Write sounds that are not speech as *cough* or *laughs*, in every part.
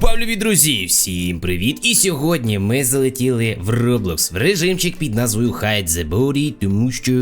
Павлові друзі, всім привіт! І сьогодні ми залетіли в Roblox в режимчик під назвою Hide the Body, тому що.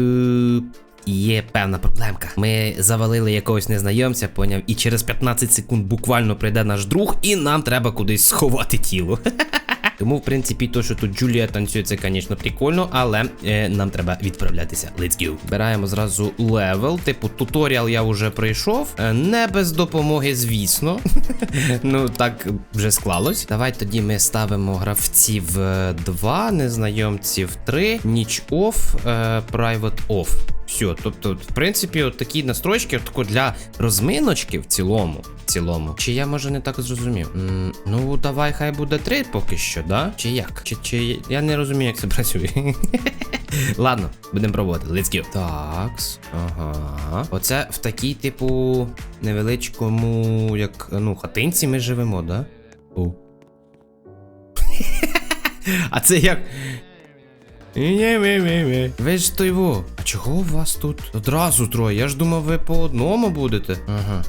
Є певна проблемка. Ми завалили якогось незнайомця, поняв, і через 15 секунд буквально прийде наш друг, і нам треба кудись сховати тіло. *laughs* Тому, в принципі, то, що тут Джулія танцює, це, звісно, прикольно, але е, нам треба відправлятися. Let's go. Бераємо зразу левел. Типу, туторіал я вже пройшов. Е, не без допомоги, звісно. *laughs* ну, так вже склалось. Давай тоді ми ставимо гравців 2, незнайомців 3, ніч оф, е, private off. Все, тобто, в принципі, от такі настройки от тако для розминочки в цілому. В цілому. Чи я може не так зрозумів? М, ну, давай, хай буде три поки що, да? Чи як? Чи, чи я не розумію, як це *laughs* працює. Ладно, будемо пробувати. Let's go. Такс. Ага. Оце в такій, типу, невеличкому, як ну, хатинці ми живемо, да? О. *laughs* А це як. Ви ж той во. А чого у вас тут одразу троє? Я ж думав, ви по одному будете. Ага.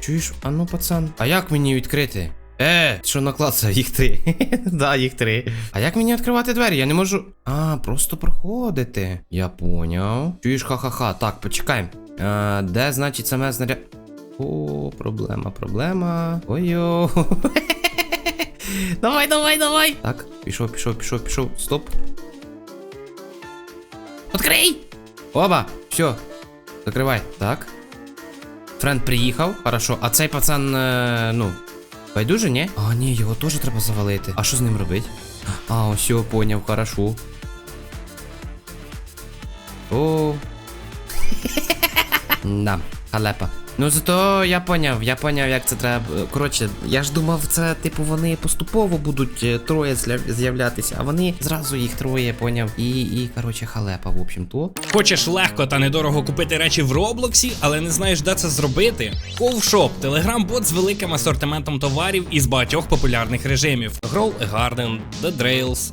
Чуєш, а ну, пацан. А як мені відкрити? Е, що наклацав? Їх три. *laughs* да, їх три. А як мені відкривати двері? Я не можу. А, просто проходити. Я поняв. Чуєш, ха-ха-ха. Так, почекай. А, де, значить, саме знаряд. О, проблема, проблема. Ой-йо. *laughs* давай, давай, давай. Так, пішов, пішов, пішов, пішов. Стоп. Открий! Оба! Все. Закривай. Так. Френд приїхав. Хорошо. А цей пацан, е, ну. Байдуже, ні? А, ні, його теж треба завалити. А що з ним робити? А, все, поняв, хорошо. О. *laughs* Да, халепа. Ну зато я поняв, я поняв, як це треба. Коротше, я ж думав, це типу вони поступово будуть е, троє з'являтися, а вони зразу їх троє, поняв. І, і коротше, халепа, в общем то. Хочеш легко та недорого купити речі в Роблоксі, але не знаєш, де це зробити? Ковшоп телеграм-бот з великим асортиментом товарів із багатьох популярних режимів: Grow a Garden, The Drails,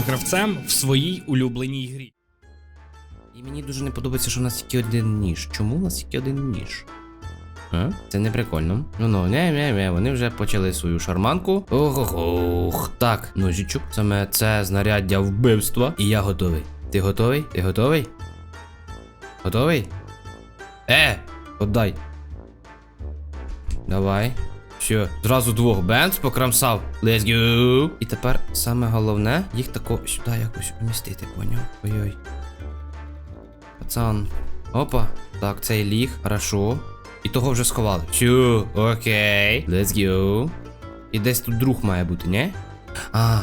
гравцем в своїй улюбленій грі. І мені дуже не подобається, що у нас тільки один ніж. Чому у нас тільки один ніж? А? Це не прикольно. Ну ну, не, не, не, вони вже почали свою шарманку. Ох, ох, ох. Так, ножичок. Саме це знаряддя вбивства. І я готовий. Ти готовий? Ти готовий? Готовий? Е! Отдай. Давай. Все, зразу двох бенз покрамсав. Let's go. І тепер саме головне, їх тако сюди якось умістити, поняв? Ой-ой. Пацан. Опа. Так, цей ліг. Хорошо. І того вже сховали. Все, окей. Let's go. І десь тут друг має бути, не? А,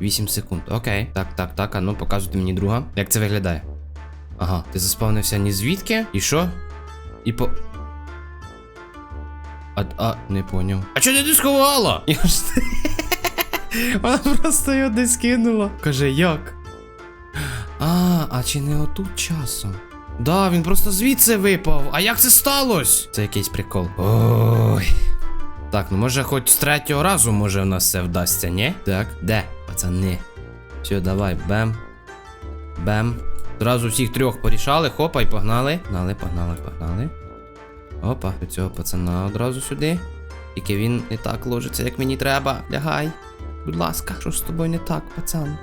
8 секунд. Окей. Так, так, так. А ну показуйте мені друга. Як це виглядає? Ага, ти заспавнився ні звідки? І що? І по. А, а, не поняв. А чого ти не сховала? Я ж... Вона просто його десь кинула. Каже, як? А, а чи не отут часом? Да, він просто звідси випав. А як це сталося? Це якийсь прикол. Ой. Так, ну може хоч з третього разу може в нас все вдасться, ні? Так, де, пацани? Все, давай, бем. Бем. Зразу всіх трьох порішали, хопа, і погнали. Погнали, погнали, погнали. Опа, цього пацана одразу сюди. Тільки він не так ложиться, як мені треба. Лягай. Будь ласка, що з тобою не так, пацан?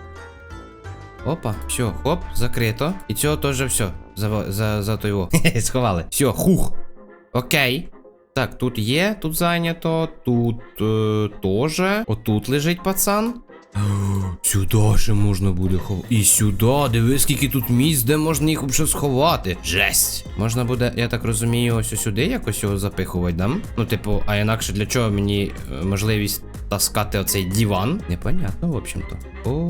Опа, все, хоп, закрито. І цього теж все. За, за, за той. *laughs* Хе-хе, Сховали. Все, хух. Окей. Так, тут є, тут зайнято, тут е, теж. Отут лежить пацан. Сюди ще можна буде ховати. І сюди, диви, скільки тут місць, де можна їх вже сховати. Жесть. Можна буде, я так розумію, ось сюди якось його запихувати, да? Ну, типу, а інакше для чого мені е, можливість таскати оцей диван. Непонятно, в общем-то. О,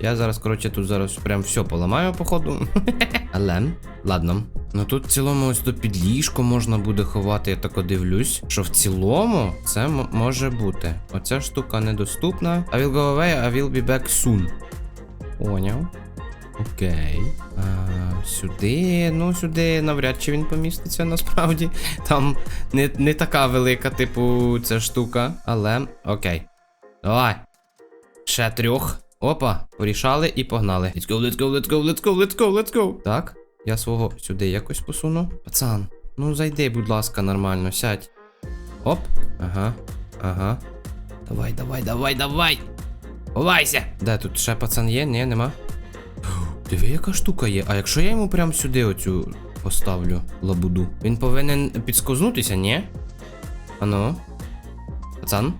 я зараз, коротше, тут зараз прям все поламаю, походу. *laughs* Але, ладно. Ну тут в цілому ось до під ліжко можна буде ховати, я так дивлюсь. Що в цілому це може бути. Оця штука недоступна. I will go away, I will be back soon. Поняв. Окей. А, сюди, ну сюди навряд чи він поміститься насправді. Там не, не така велика, типу, ця штука. Але окей. Давай. Ще трьох. Опа, порішали і погнали. Let's go, let's go, let's go, let's go, let's go, let's go. Так, я свого сюди якось посуну. Пацан, ну зайди, будь ласка, нормально, сядь. Оп. Ага. Ага. Давай, давай, давай, давай. Ховайся! Де тут ще пацан є? Ні, нема. Диви, яка штука є. А якщо я йому прям сюди оцю поставлю лабуду, він повинен підскознутися, ні? Ану. Пацан.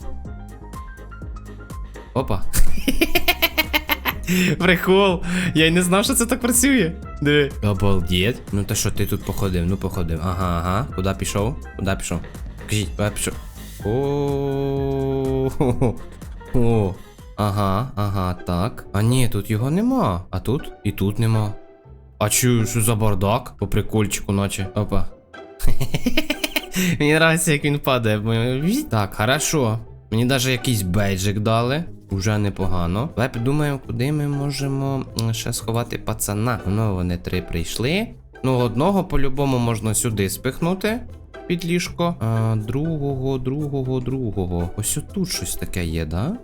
Опа. *laughs* Прикол. Я й не знав, що це так працює. Диви. Обалдеть. Ну та що, ти тут походив? Ну походив. Ага, ага. Куди пішов? Куди пішов? Кажіть, куди пішов? О. О. Ага, ага, так. А ні, тут його нема. А тут? І тут нема. А чую, що за бардак? По прикольчику, наче. Опа. *laughs* Мені нравиться, як він падає. Так, хорошо. Мені навіть якийсь бейджик дали. Уже непогано. Давай подумаємо, куди ми можемо ще сховати пацана. Ну, вони три прийшли. Ну, одного по-любому можна сюди спихнути під ліжко. А, другого, другого, другого. Ось тут щось таке є, да?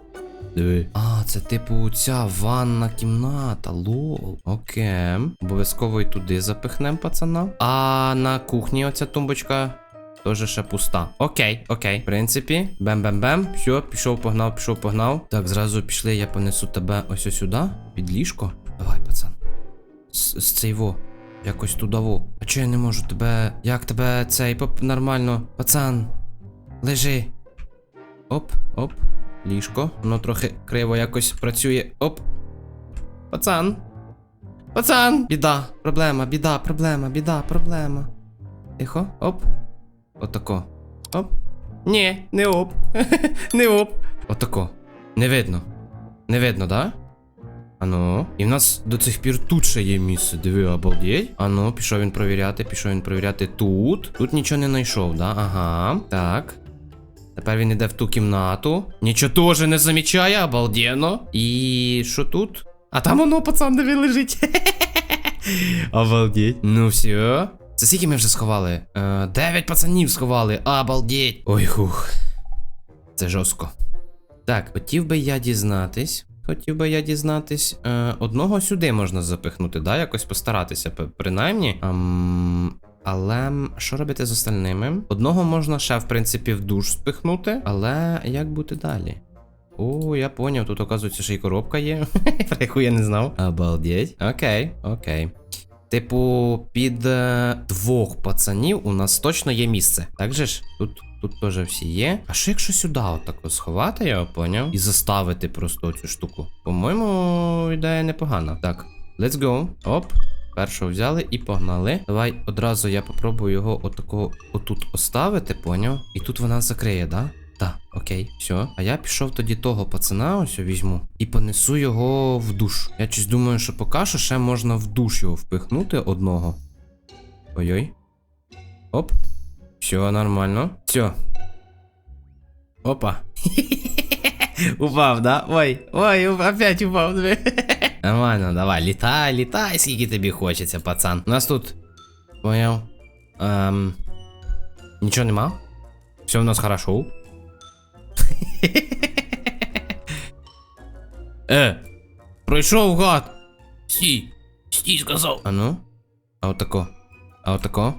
Диви. А, це типу ця ванна кімната. Лол. Окей. Обов'язково і туди запихнем пацана. А на кухні оця тумбочка. Тоже ще пуста. Окей, окей. В принципі, бем-бем-бем. Все, пішов, погнав, пішов, погнав. Так, зразу пішли, я понесу тебе ось сюди, під ліжко. Давай, пацан. З, з цей во. Якось туди во. А чого я не можу тебе. Як тебе цей поп нормально? Пацан. Лежи. Оп, оп. Ліжко. Воно трохи криво якось працює. Оп. Пацан. Пацан! Біда, проблема, біда, проблема, біда, проблема. Тихо, оп. Отако. Оп. Ні, не оп. *laughs* не оп. Отако. Не видно. Не видно, да? Ану. І в нас до цих пір тут ще є місце. Диви, обалдеть. Ану, пішов він провіряти, пішов він провіряти тут. Тут нічого не знайшов, да? Ага. Так. Тепер він іде в ту кімнату. Нічого теж не замічає, обалденно. І що тут? А там воно, пацан, диви, лежить. *laughs* Обалдеть. Ну все. Це скільки ми вже сховали? Е, Дев'ять пацанів сховали. Обалдеть. Ой, хух. Це жорстко. Так, хотів би я дізнатись. Хотів би я дізнатись. Е, одного сюди можна запихнути, да? Якось постаратися, принаймні. Ам, але що робити з остальними? Одного можна ще, в принципі, в душ спихнути, але як бути далі? О, я поняв, тут, оказується, ще й коробка є. *laughs* Про яку я не знав. Обалдеть. Окей, окей. Типу, під е, двох пацанів у нас точно є місце. Так же ж? Тут, тут теж всі є. А що якщо сюди отак сховати, я поняв? І заставити просто цю штуку. По-моєму, ідея непогана. Так, let's go. Оп. Першого взяли і погнали. Давай одразу я попробую його отакого отут оставити, поняв? І тут вона закриє, да? Так, окей, все. А я пішов тоді того пацана, ось візьму, і понесу його в душ. Я щось думаю, що поки що ще можна в душ його впихнути одного. Ой-ой. Оп. Все, нормально. Все. Опа. *laughs* Упав, да? Ой, ой, опять упав. *laughs* диви. Нормально, давай, літай, літай, скільки тобі хочеться, пацан. У нас тут. Поняв. Ем... Нічого нема? Все у нас хорошо. *laughs* Е, пройшов гад. Стій. Стій, сказав. А ну? А отако. А отако.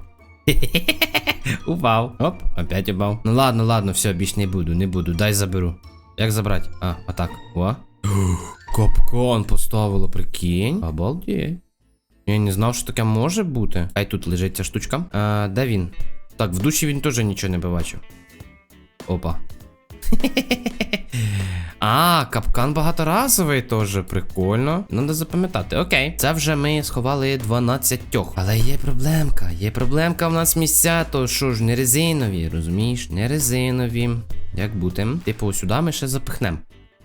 *laughs* Упав. Оп, опять упав. Ну ладно, ладно, все, більш не буду, не буду. Дай заберу. Як забрати? А, отак. О. Капкан поставило, прикинь. Обалдеть. Я не знав, що таке може бути. Хай тут лежить ця штучка. А, де він? Так, в душі він теж нічого не побачив. Опа. *laughs* А, капкан багаторазовий теж прикольно. Надо запам'ятати. Окей. Це вже ми сховали 12. Але є проблемка. Є проблемка в нас місця, то що ж, не резинові, розумієш? Не резинові. Як бути? Типу, сюди ми ще запихнемо.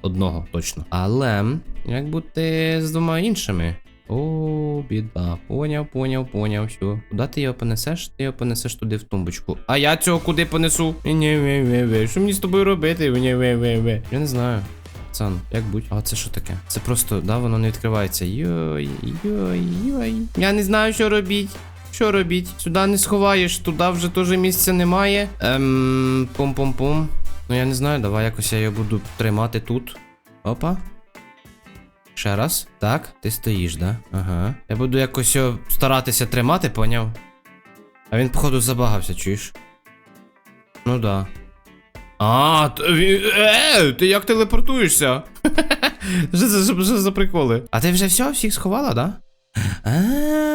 Одного точно. Але як бути з двома іншими? О, біда. Поняв, поняв, поняв. Все. Куди ти його понесеш? Ти його понесеш туди в тумбочку. А я цього куди понесу? Ні, ве, ве, ве. Що мені з тобою робити? Ні, ве, ве, ве. Я не знаю. Пацан, як будь. А це що таке? Це просто, да, воно не відкривається. Йой, йой, йой. Я не знаю, що робіть. Що робіть? Сюди не сховаєш, туди вже теж місця немає. Ем, пум-пум-пум. Ну я не знаю, давай якось я його буду тримати тут. Опа. Ще раз. Так, ти стоїш, да? Ага. Я буду якось його старатися тримати, поняв? А він, походу, забагався, чуєш? Ну да. А, е, ти як телепортуєшся? *laughs* Що за приколи? А ти вже все, всіх сховала, да? А,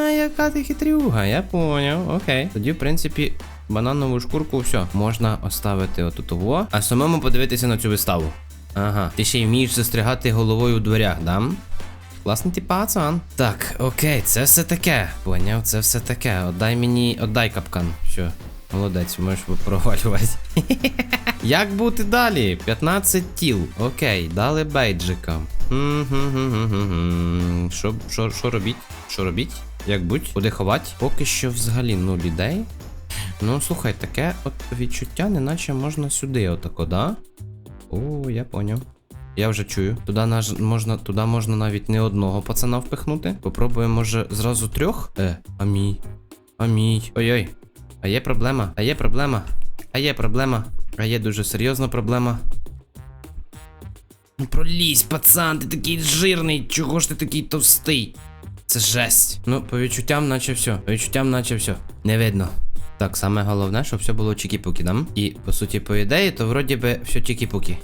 яка ти хитрюга, я поняв. Окей. Тоді, в принципі, бананову шкурку все. Можна оставити отут во, а самому подивитися на цю виставу. Ага, ти ще й вмієш застрягати головою у дверях, да? Класний ти пацан. Так, окей, це все таке. Поняв, це все таке. Отдай мені, отдай капкан. Що? Молодець, можеш провалювати. *laughs* Як бути далі? 15 тіл. Окей, дали бейджика. Що, робіть? Що робіть? Як будь? Куди ховати? Поки що взагалі нуль ідей. Ну, слухай, таке от відчуття, неначе можна сюди, отако, да? О, я поняв. Я вже чую. Туди наж... можна, туди можна навіть не одного пацана впихнути. Попробуємо, може, зразу трьох? Е, а мій. Ой-ой. А є проблема, а є проблема. А є проблема. А є дуже серйозна проблема. Ну пролізь, пацан, ти такий жирний. Чого ж ти такий товстий? Це жесть. Ну, по відчуттям, наче все. По відчуттям, наче все. Не видно. Так, саме головне, щоб все було чікі-пукі, да? І по суті, по ідеї, то вроді би все чікі-пукі.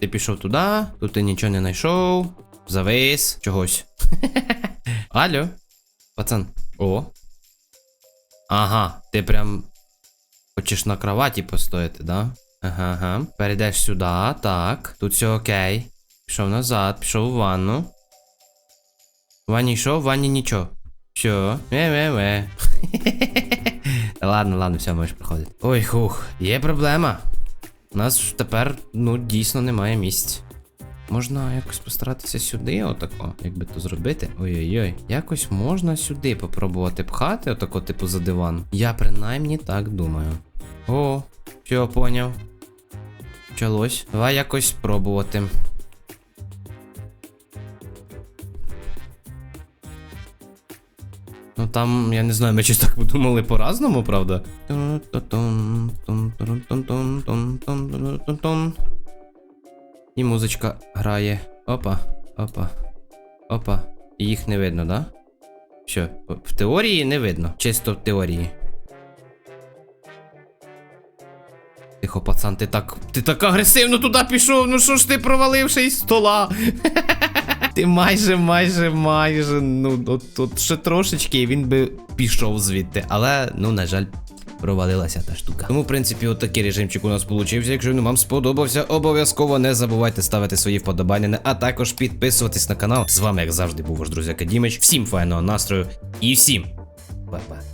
Ти пішов туди, тут ти нічого не знайшов. Завис чогось. *laughs* Алло, пацан. О. Ага, ти прям хочеш на кроваті постояти, да? Ага, ага. Перейдеш сюди, так. Тут все окей. Пішов назад, пішов у ванну. В ванні йшов, в ванні нічого. Все, ве-ве-ве. *laughs* Ладно, ладно, все, можеш приходити. Ой, хух, є проблема. У нас тепер, ну, дійсно немає місць. Можна якось постаратися сюди, отако, як би то зробити. Ой-ой-ой. Якось можна сюди попробувати пхати, отако, типу, за диван. Я принаймні так думаю. О, все, поняв. Почалось. Давай якось спробувати. Ну там, я не знаю, ми щось так подумали по-разному, правда? І музичка грає. Опа, опа, опа. І їх не видно, да? Що, в теорії не видно. Чисто в теорії. Тихо, пацан, ти так. Ти так агресивно туди пішов. Ну що ж ти проваливши із стола? *laughs* Ти майже, майже, майже. Ну, от, от ще трошечки, і він би пішов звідти. Але, ну, на жаль, провалилася та штука. Тому, в принципі, от такий режимчик у нас получився. Якщо він вам сподобався, обов'язково не забувайте ставити свої вподобання, а також підписуватись на канал. З вами, як завжди, був ваш друзяка Дімич. Всім файного настрою і всім па-па.